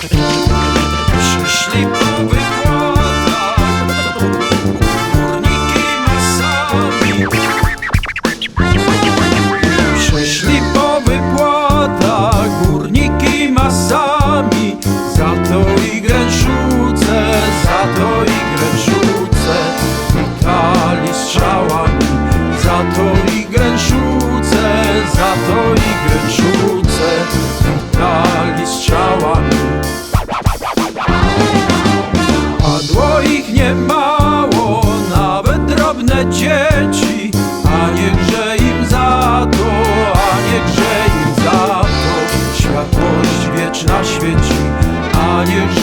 Przyszli po wypłatach Górniki masami. Przyszli po wypłatach Górniki masami. Za to i gręszuce Za to i gręszuce Witali strzałami. Za to i gręszuce Za to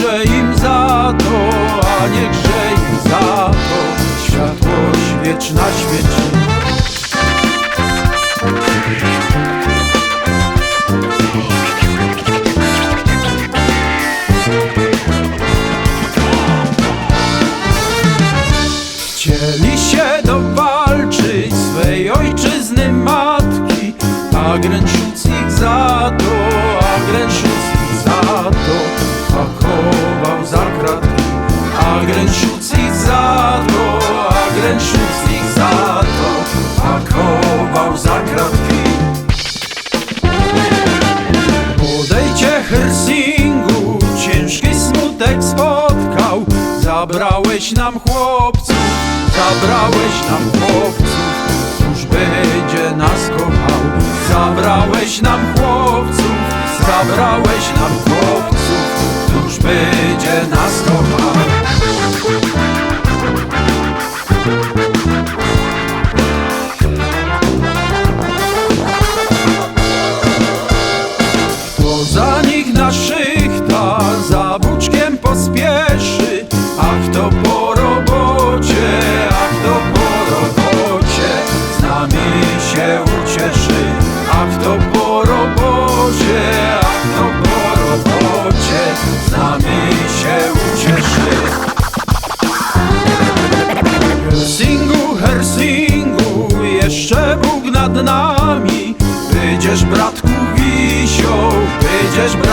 Niechże im za to, a niechże im za to. Światłość wieczna świeci Zabrałeś nam chłopców, zabrałeś nam chłopców Któż będzie nas kochał? Zabrałeś nam chłopców, zabrałeś nam nami. Będziesz bratku wisią, będziesz bratku